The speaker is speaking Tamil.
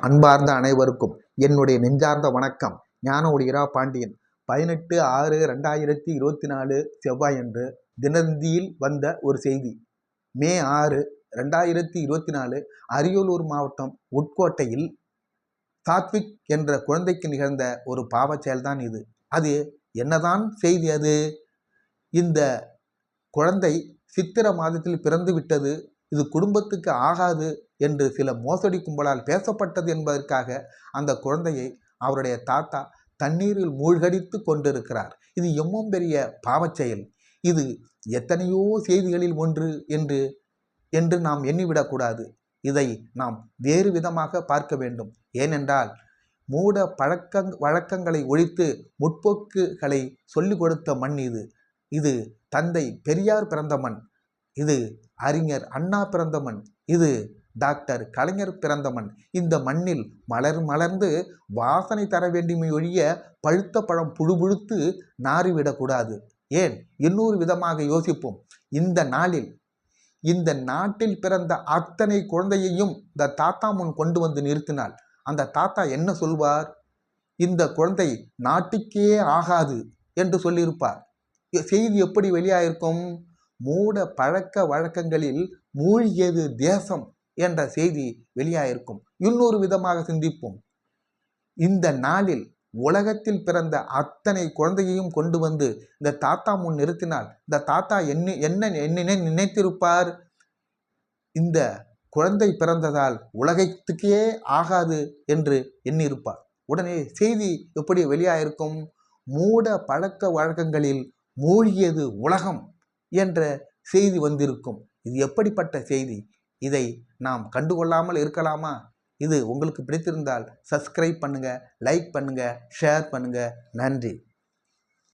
அன்பார்ந்த அனைவருக்கும் என்னுடைய நெஞ்சார்ந்த வணக்கம். ஞான ஒளிரா பாண்டியன். பதினெட்டு ஆறு ரெண்டாயிரத்தி இருபத்தி நாலு செவ்வாய் அன்று தினந்தியில் வந்த ஒரு செய்தி. மே ஆறு ரெண்டாயிரத்தி இருபத்தி நாலு அரியலூர் மாவட்டம் உட்கோட்டையில் சாத்விக் என்ற குழந்தைக்கு நிகழ்ந்த ஒரு பாவ செயல்தான் இது. அது என்னதான் செய்தி அது? இந்த குழந்தை சித்திர மாதத்தில் பிறந்து விட்டது இது குடும்பத்துக்கு ஆகாது என்று சில மோசடி கும்பலால் பேசப்பட்டது என்பதற்காக அந்த குழந்தையை அவருடைய தாத்தா தண்ணீரில் மூழ்கடித்து கொண்டிருக்கிறார். இது எம்மும் பெரிய பாவச் செயல் இது எத்தனையோ செய்திகளில் ஒன்று என்று என்று நாம் எண்ணிவிடக்கூடாது. இதை நாம் வேறு விதமாக பார்க்க வேண்டும். ஏனென்றால் மூட பழக்க வழக்கங்களை ஒழித்து முற்போக்குகளை சொல்லிக் கொடுத்த மண் இது. இது தந்தை பெரியார் பிறந்த மண். இது அறிஞர் அண்ணா பிறந்த மண் இது டாக்டர் கலைஞர் பிறந்த மண் இந்த மண்ணில் மலர் மலர்ந்து வாசனை தர வேண்டுமே ஒழிய பழுத்த பழம் புழு புழுத்து நாறிவிடக்கூடாது. ஏன்? இன்னொரு விதமாக யோசிப்போம். இந்த நாளில் இந்த நாட்டில் பிறந்த அத்தனை குழந்தையையும் இந்த தாத்தா முன் கொண்டு வந்து நிறுத்தினால் அந்த தாத்தா என்ன சொல்வார்? இந்த குழந்தை நாட்டுக்கே ஆகாது என்று சொல்லியிருப்பார். செய்தி எப்படி வெளியாயிருக்கும்? மூட பழக்க வழக்கங்களில் மூழ்கியது தேசம் என்ற செய்தி வெளியாயிருக்கும். இன்னொரு விதமாக சிந்திப்போம். இந்த நாளில் உலகத்தில் பிறந்த அத்தனை குழந்தையையும் கொண்டு வந்து இந்த தாத்தா முன் நிறுத்தினால் இந்த தாத்தா என்ன என்ன என்ன நினைத்திருப்பார்? இந்த குழந்தை பிறந்ததால் உலகத்துக்கே ஆகாது என்று எண்ணியிருப்பார். உடனே செய்தி எப்படி வெளியாயிருக்கும்? மூட பழக்க வழக்கங்களில் மூழ்கியது உலகம் என்ற செய்தி வந்திருக்கும். இது எப்படிப்பட்ட செய்தி? இதை நாம் கண்டுகொள்ளாமல் இருக்கலாமா? இது உங்களுக்கு பிடித்திருந்தால் சப்ஸ்கிரைப் பண்ணுங்கள் லைக் பண்ணுங்கள் ஷேர் பண்ணுங்கள் நன்றி.